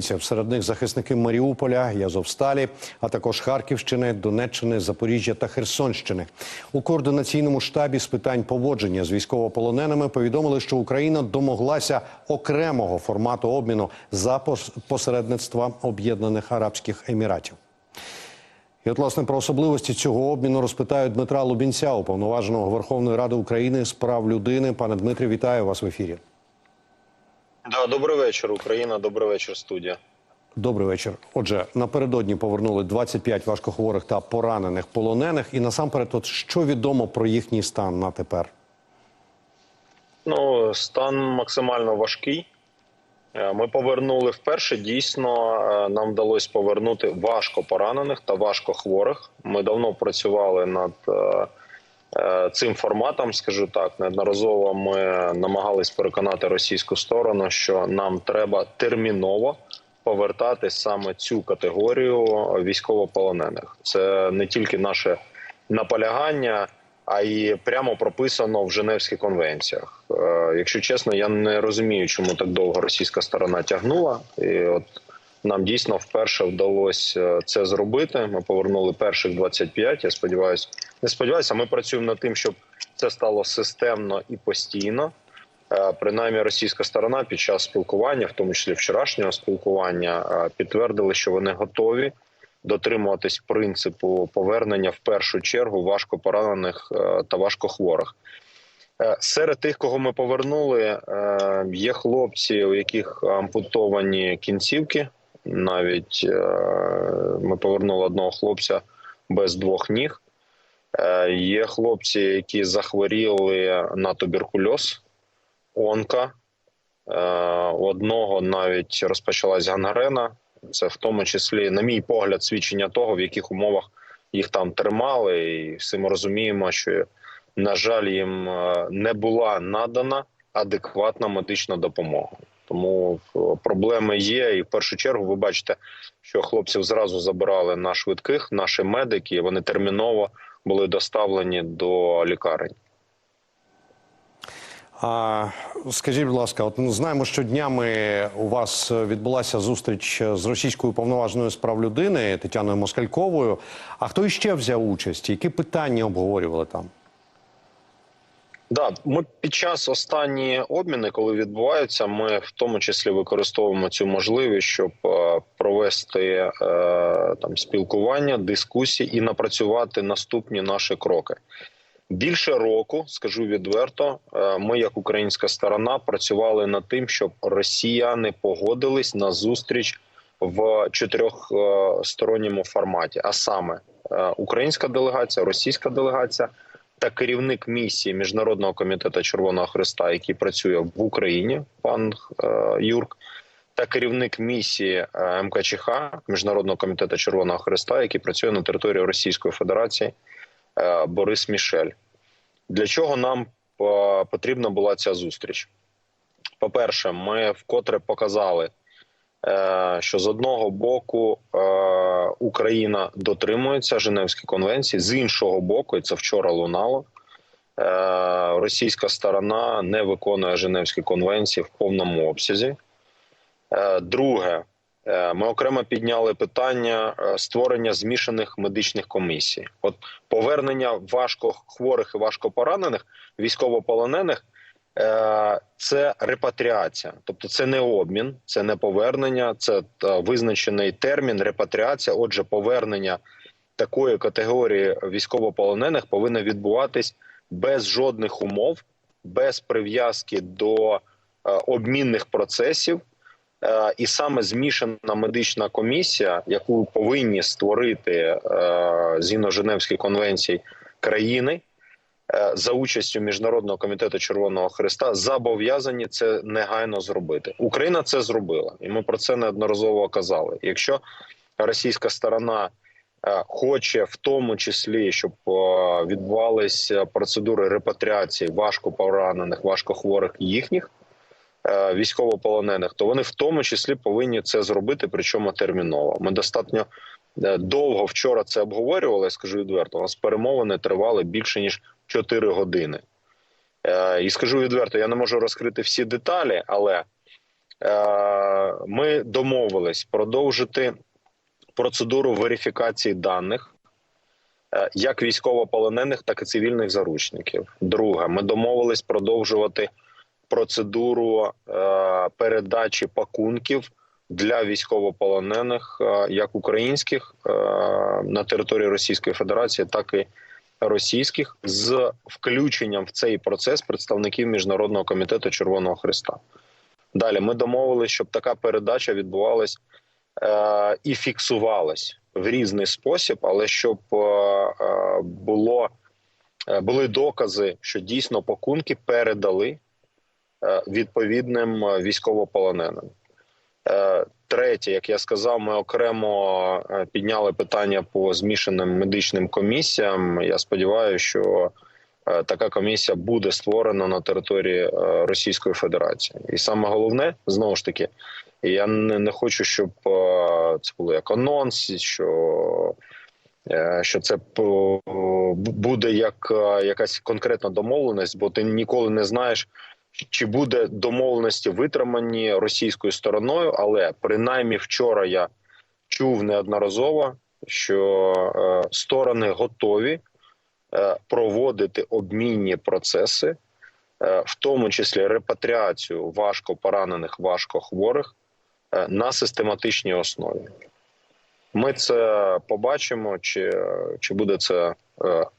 Серед них захисники Маріуполя, Язовсталі, а також Харківщини, Донеччини, Запоріжжя та Херсонщини. У координаційному штабі з питань поводження з військовополоненими повідомили, що Україна домоглася окремого формату обміну за посередництва Об'єднаних Арабських Еміратів. І от, власне, про особливості цього обміну розпитаю Дмитра Лубінця, уповноваженого Верховної Ради України з прав людини. Пане Дмитрі, вітаю вас в ефірі. Да, добрий вечір, Україна. Добрий вечір, студія. Добрий вечір. Отже, напередодні повернули 25 важкохворих та поранених полонених. І насамперед, от що відомо про їхній стан на тепер? Ну, стан максимально важкий. Е, Ми повернули вперше. Дійсно, е, нам вдалося повернути важко поранених та важко хворих. Ми давно працювали над е, цим форматом. Скажу так, неодноразово ми намагались переконати російську сторону, що нам треба терміново повертати саме цю категорію військовополонених. Це не тільки наше наполягання. А й прямо прописано в Женевських конвенціях. Е, якщо чесно, я не розумію, чому так довго російська сторона тягнула. І от нам дійсно вперше вдалося це зробити. Ми повернули перших 25, Я сподіваюся, не сподіваюся. Ми працюємо над тим, щоб це стало системно і постійно. Е, Принаймні, російська сторона під час спілкування, в тому числі вчорашнього спілкування, е, підтвердили, що вони готові дотримуватись принципу повернення в першу чергу важко поранених е, та важкохворих. Е, Серед тих, кого ми повернули, е, є хлопці, у яких ампутовані кінцівки. Навіть е, ми повернули одного хлопця без двох ніг. Е, Є хлопці, які захворіли на туберкульоз, онка. Е, У одного навіть розпочалась гангрена. Це в тому числі, на мій погляд, свідчення того, в яких умовах їх там тримали, і всі ми розуміємо, що на жаль, їм е, не була надана адекватна медична допомога. Тому е, проблеми є. І в першу чергу ви бачите, що хлопців зразу забирали на швидких, наші медики. і Вони терміново були доставлені до лікарень. А скажіть, будь ласка, от ми знаємо, що днями у вас відбулася зустріч з російською повноваженою з прав людини Тетяною Москальковою. А хто іще взяв участь? Які питання обговорювали там? Да, ми під час останні обміни, коли відбуваються, ми в тому числі використовуємо цю можливість, щоб е, провести е, там спілкування, дискусії і напрацювати наступні наші кроки. Більше року, скажу відверто, е, ми, як українська сторона, працювали над тим, щоб росіяни погодились на зустріч в чотирьохсторонньому форматі, а саме українська делегація, російська делегація та керівник місії міжнародного комітету Червоного Христа, який працює в Україні, пан е, Юрк, та керівник місії е, МКЧХ міжнародного комітету Червоного Христа, який працює на території Російської Федерації, е, Борис Мішель. Для чого нам потрібна була ця зустріч? По-перше, ми вкотре показали, що з одного боку е, Україна дотримується Женевської конвенції, з іншого боку, і це вчора лунало. е, Російська сторона не виконує Женевські конвенції в повному обсязі. Е, Друге, е, ми окремо підняли питання е, створення змішаних медичних комісій. От повернення важкохворих і важкопоранених військовополонених е, це репатріація, тобто це не обмін, це не повернення, це визначений термін репатріація. Отже, повернення такої категорії військовополонених повинно відбуватись без жодних умов, без прив'язки до е, обмінних процесів. Е, І саме змішана медична комісія, яку повинні створити е, згідно Женевської конвенції країни е, за участю міжнародного комітету Червоного Христа, зобов'язані це негайно зробити. Україна це зробила, і ми про це неодноразово казали. Якщо російська сторона е, хоче в тому числі, щоб е, відбувалися процедури репатріації важко поранених, важкохворих їхніх е, військовополонених, то вони в тому числі повинні це зробити, причому терміново. Ми достатньо е, довго вчора це обговорювали. Скажу відверто, у нас перемовини тривали більше ніж 4 години. Е, І скажу відверто, я не можу розкрити всі деталі, але Е, Ми домовились продовжити процедуру верифікації даних е, як військовополонених, так і цивільних заручників. Друге, ми домовились продовжувати процедуру передачі пакунків для військовополонених, як українських на території Російської Федерації, так і російських, з включенням в цей процес представників міжнародного комітету Червоного Христа. Далі ми домовилися, щоб така передача відбувалась е, і фіксувалась в різний спосіб, але щоб е, е, було, е, були докази, що дійсно пакунки передали е, відповідним е, військовополоненим. Е, Третє, як я сказав, ми окремо е, підняли питання по змішаним медичним комісіям. Я сподіваюся, що е, така комісія буде створена на території Російської Федерації. І саме головне знову ж таки, я не, хочу, щоб це було як анонс, що, що це буде як якась конкретна домовленість, бо ти ніколи не знаєш. Чи буде домовленості витримані російською стороною, але принаймні вчора я чув неодноразово, що е, сторони готові е, проводити обмінні процеси, е, в тому числі репатріацію важко поранених, важко хворих на систематичній основі. Ми це побачимо, чи, чи буде це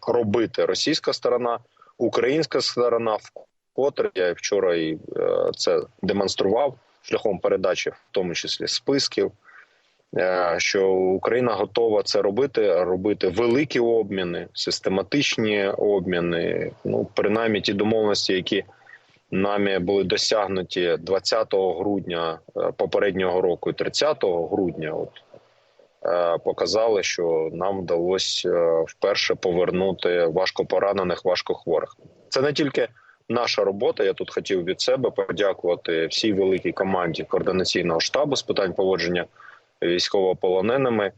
робити російська сторона, українська сторона вкотре я вчора і е, це демонстрував шляхом передачі, в тому числі списків. е, Що Україна готова це робити, робити великі обміни, систематичні обміни. Ну, принаймні ті домовленості, які нами були досягнуті 20 грудня е, попереднього року і 30 грудня. От показали, що нам вдалося вперше повернути важко поранених, важко хворих. Це не тільки наша робота. Я тут хотів від себе подякувати всій великій команді координаційного штабу з питань поводження військовополоненими.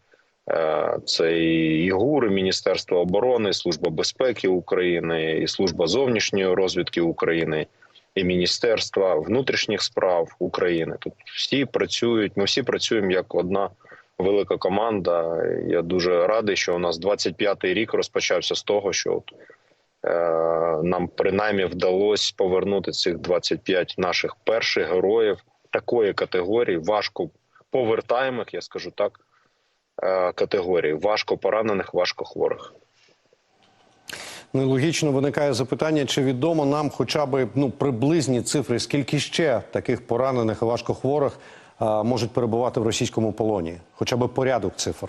Е, Це і ГУР, і Міністерство оборони, і Служба безпеки України, і Служба зовнішньої розвідки України, і Міністерства внутрішніх справ України. Тут всі працюють. Ми всі працюємо як одна велика команда. Я дуже радий, що у нас 25-й рік розпочався з того, що от, нам принаймні вдалося повернути цих 25 наших перших героїв такої категорії, важко повертаємих, я скажу так, е, категорії важко поранених, важко хворих. Ну логічно виникає запитання, чи відомо нам хоча б ну приблизні цифри, скільки ще таких поранених і важкохворих а, можуть перебувати в російському полоні, хоча б порядок цифр.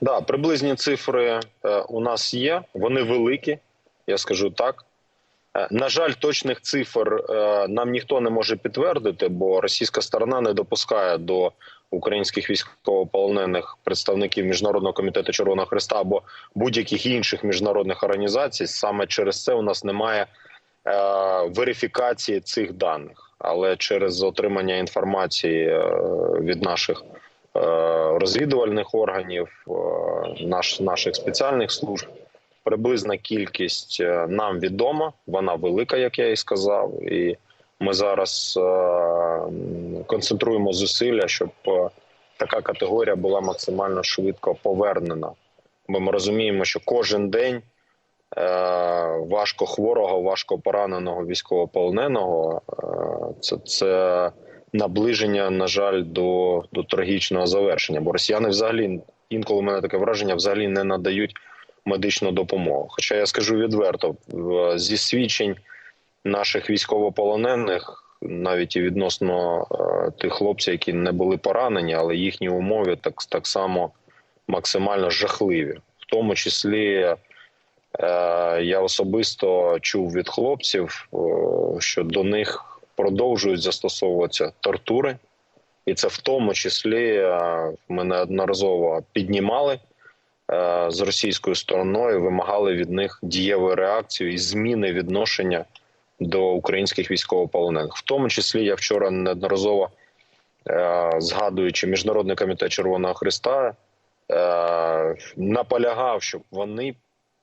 Да, приблизні цифри е, у нас є. Вони великі, я скажу так. Е, На жаль, точних цифр е, нам ніхто не може підтвердити, бо російська сторона не допускає до українських військовополонених представників міжнародного комітету Червоного Христа або будь-яких інших міжнародних організацій. Саме через це у нас немає верифікації цих даних, але через отримання інформації від наших розвідувальних органів, е, наш, наших спеціальних служб. Приблизна кількість е, нам відома, вона велика, як я і сказав, і ми зараз е, концентруємо зусилля, щоб така категорія була максимально швидко повернена. Бо ми розуміємо, що кожен день важко хворого, важко пораненого військовополоненого це, це наближення, на жаль, до, до трагічного завершення. Бо росіяни взагалі інколи в мене таке враження взагалі не надають медичну допомогу. Хоча я скажу відверто, зі свідчень наших військовополонених, навіть і відносно е, тих хлопців, які не були поранені, але їхні умови так, так само максимально жахливі, в тому числі. Е, Я особисто чув від хлопців, що до них продовжують застосовуватися тортури, і це в тому числі е, ми неодноразово піднімали е, з російською стороною, вимагали від них дієвої реакції і зміни відношення до українських військовополонених. В тому числі я вчора неодноразово е, згадуючи міжнародний комітет Червоного Христа, наполягав, щоб вони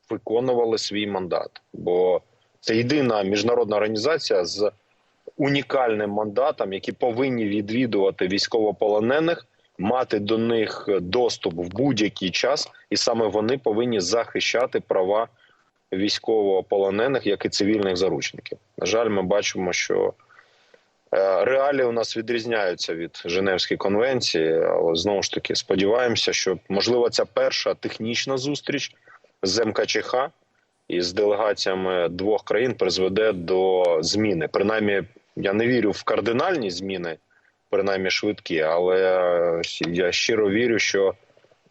виконували свій мандат, бо це єдина міжнародна організація з унікальним мандатом, які повинні відвідувати військовополонених, мати до них доступ в будь-який час, і саме вони повинні захищати права військовополонених, як і цивільних заручників. На жаль, ми бачимо, що е, реалії у нас відрізняються від Женевської конвенції, але знову ж таки сподіваємося, що можливо ця перша технічна зустріч з МКЧХ із делегаціями двох країн призведе до зміни. Принаймні, я не вірю в кардинальні зміни, принаймні швидкі, але я щиро вірю, що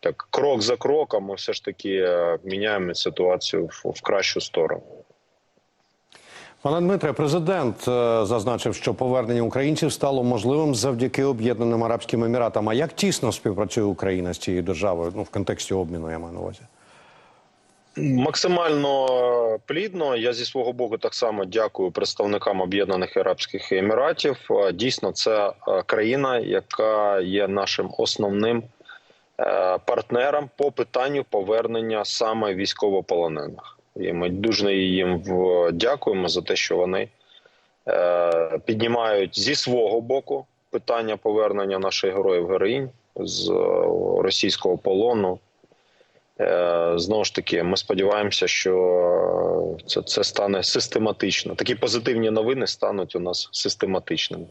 так крок за кроком ми все ж таки е, міняємо ситуацію в, в кращу сторону. Пане Дмитре, президент е, зазначив, що повернення українців стало можливим завдяки Об'єднаним Арабським Еміратам. А як тісно співпрацює Україна з цією державою? Ну в контексті обміну я маю на увазі. Максимально плідно. Я зі свого боку так само дякую представникам Об'єднаних Арабських Еміратів. Дійсно, це е, країна, яка є нашим основним е, партнером по питанню повернення саме військовополонених. І ми дуже їм дякуємо за те, що вони е, піднімають зі свого боку питання повернення наших героїв героїнь з російського полону. Е, Знову ж таки, ми сподіваємося, що це, це стане систематично. Такі позитивні новини стануть у нас систематичними.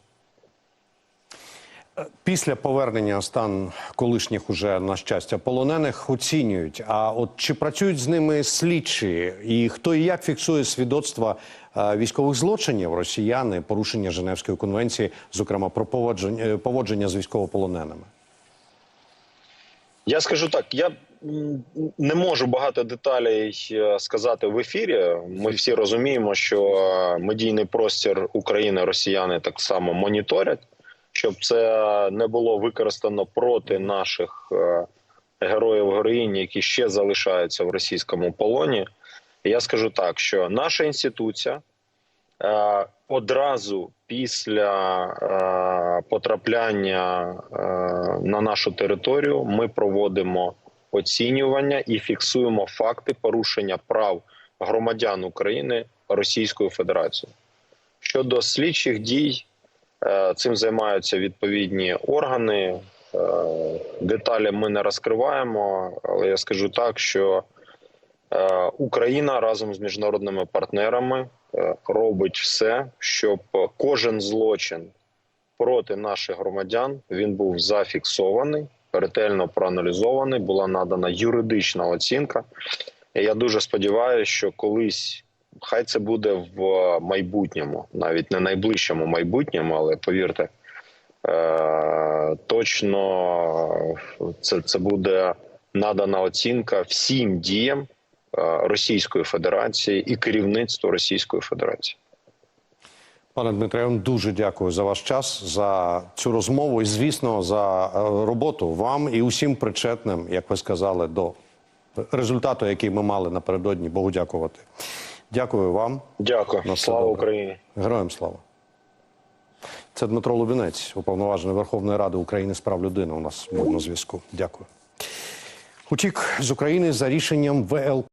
Після повернення стан колишніх уже на щастя полонених оцінюють. А от чи працюють з ними слідчі, і хто і як фіксує свідоцтва е, військових злочинів росіяни, порушення Женевської конвенції, зокрема про поводження, е, поводження з військовополоненими? Я скажу так: я не можу багато деталей е, сказати в ефірі. Ми всі розуміємо, що медійний простір України росіяни так само моніторять, щоб це не було використано проти наших е, героїв героїнь, які ще залишаються в російському полоні. Я скажу так, що наша інституція е, одразу після потрапляння на нашу територію ми проводимо оцінювання і фіксуємо факти порушення прав громадян України Російською Федерацією. Щодо слідчих дій, е, цим займаються відповідні органи. Е, Деталі ми не розкриваємо, але я скажу так, що Е, Україна разом з міжнародними партнерами робить все, щоб кожен злочин проти наших громадян він був зафіксований, ретельно проаналізований, була надана юридична оцінка. І я дуже сподіваюся, що колись хай це буде в майбутньому, навіть не найближчому майбутньому, але повірте, е, точно це, це буде надана оцінка всім діям е, Російської Федерації і керівництву Російської Федерації. Пане Дмитре, я вам дуже дякую за ваш час, за цю розмову і, звісно, за е, роботу вам і усім причетним, як ви сказали, до результату, який ми мали напередодні. Богу дякувати. Дякую вам. Дякую, На слава добре. Україні. Героям слава. Це Дмитро Лубінець, уповноважений Верховної Ради України з прав людини. У нас був на зв'язку. Дякую. Утік з України за рішенням ВЛК.